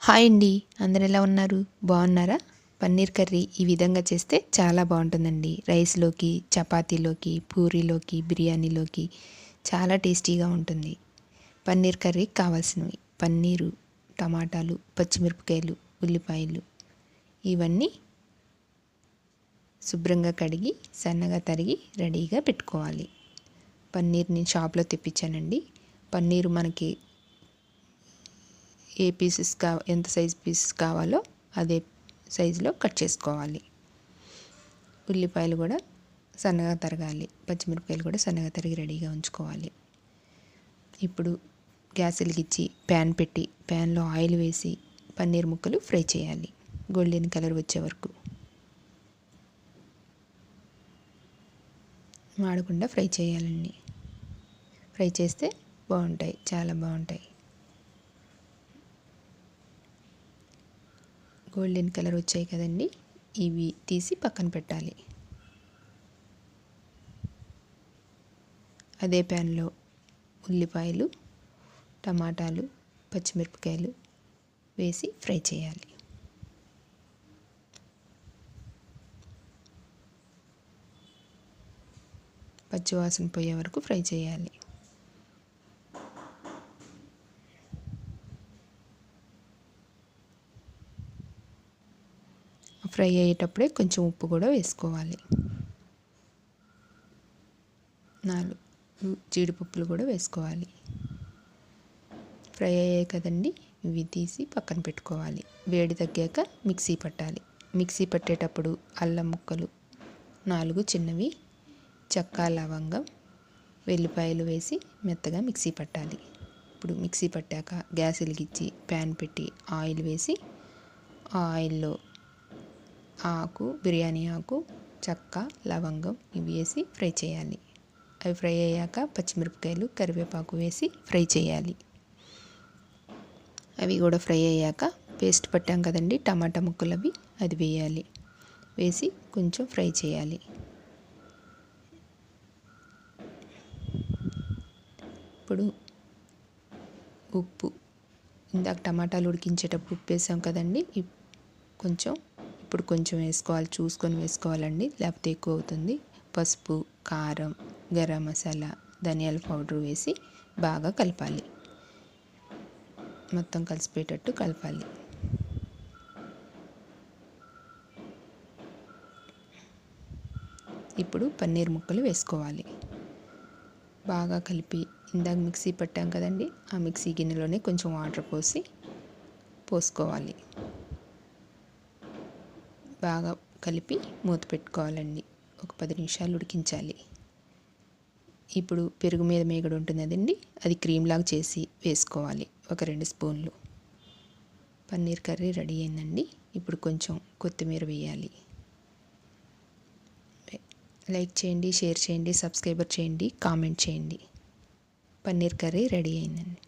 Hi అండి. అందరు ఎలా ఉన్నారు? బాగున్నారా? పన్నీర్ కర్రీ ఈ విధంగా చేస్తే చాలా బాగుంటుందండి. రైస్లోకి చపాతీలోకి పూరీలోకి బిర్యానీలోకి చాలా టేస్టీగా ఉంటుంది. పన్నీర్ కర్రీ కావాల్సినవి. పన్నీరు టమాటాలు పచ్చిమిరపకాయలు ఉల్లిపాయలు ఇవన్నీ శుభ్రంగా కడిగి సన్నగా తరిగి రెడీగా పెట్టుకోవాలి. పన్నీర్ని షాప్లో తెప్పించానండి. పన్నీరు మనకి ఏ పీసెస్ కా ఎంత సైజ్ పీసెస్ కావాలో అదే సైజులో కట్ చేసుకోవాలి. ఉల్లిపాయలు కూడా సన్నగా తరగాలి. పచ్చిమిరపకాయలు కూడా సన్నగా తరిగి రెడీగా ఉంచుకోవాలి. ఇప్పుడు గ్యాస్ వెలిగించి ప్యాన్ పెట్టి ప్యాన్లో ఆయిల్ వేసి పన్నీర్ ముక్కలు ఫ్రై చేయాలి. గోల్డెన్ కలర్ వచ్చే వరకు. మాడకుండా ఫ్రై చేయాలండి. ఫ్రై చేస్తే బాగుంటాయి. చాలా బాగుంటాయి. గోల్డెన్ కలర్ వచ్చాయి కదండి. ఇవి తీసి పక్కన పెట్టాలి. అదే ప్యాన్లో ఉల్లిపాయలు టమాటాలు పచ్చిమిరపకాయలు వేసి ఫ్రై చేయాలి. పచ్చివాసన పోయే వరకు ఫ్రై చేయాలి. ఫ్రై అయ్యేటప్పుడే కొంచెం ఉప్పు కూడా వేసుకోవాలి. నాలుగు జీడిపప్పులు కూడా వేసుకోవాలి. ఫ్రై అయ్యాయి కదండి ఇవి తీసి పక్కన పెట్టుకోవాలి. వేడి తగ్గాక మిక్సీ పట్టాలి. మిక్సీ పట్టేటప్పుడు అల్లం ముక్కలు నాలుగు చిన్నవి చక్కా లవంగం వెల్లిపాయలు వేసి మెత్తగా మిక్సీ పట్టాలి. ఇప్పుడు మిక్సీ పట్టాక గ్యాస్ వెలిగించి ప్యాన్ పెట్టి ఆయిల్ వేసి ఆయిల్లో ఆకు బిర్యానీ ఆకు చెక్క లవంగం ఇవి వేసి ఫ్రై చేయాలి. అవి ఫ్రై అయ్యాక పచ్చిమిరపకాయలు కరివేపాకు వేసి ఫ్రై చేయాలి. అవి కూడా ఫ్రై అయ్యాక పేస్ట్ పట్టాం కదండి టమాటా ముక్కలు అవి అది వేయాలి. వేసి కొంచెం ఫ్రై చేయాలి. ఇప్పుడు ఉప్పు. ఇందాక టమాటాలు ఉడికించేటప్పుడు ఉప్పు వేసాం కదండి కొంచెం ఇప్పుడు కొంచెం వేసుకోవాలి చూసుకొని వేసుకోవాలండి. లేకపోతే ఎక్కువ అవుతుంది. పసుపు కారం గరం మసాలా ధనియాల పౌడర్ వేసి బాగా కలపాలి. మొత్తం కలిసిపోయేటట్టు కలపాలి. ఇప్పుడు పన్నీర్ ముక్కలు వేసుకోవాలి. బాగా కలిపి ఇందాక మిక్సీ పట్టాం కదండి ఆ మిక్సీ గిన్నెలోనే కొంచెం వాటర్ పోసి పోసుకోవాలి. బాగా కలిపి మూత పెట్టుకోవాలండి. ఒక పది నిమిషాలు ఉడికించాలి. ఇప్పుడు పెరుగు మీద మేగడు ఉంటుంది అదండి అది క్రీమ్ లాగా చేసి వేసుకోవాలి ఒక రెండు స్పూన్లు. పన్నీర్ కర్రీ రెడీ అయిందండి. ఇప్పుడు కొంచెం కొత్తిమీర వేయాలి. లైక్ చేయండి షేర్ చేయండి సబ్స్క్రైబర్ చేయండి కామెంట్ చేయండి. పన్నీర్ కర్రీ రెడీ అయిందండి.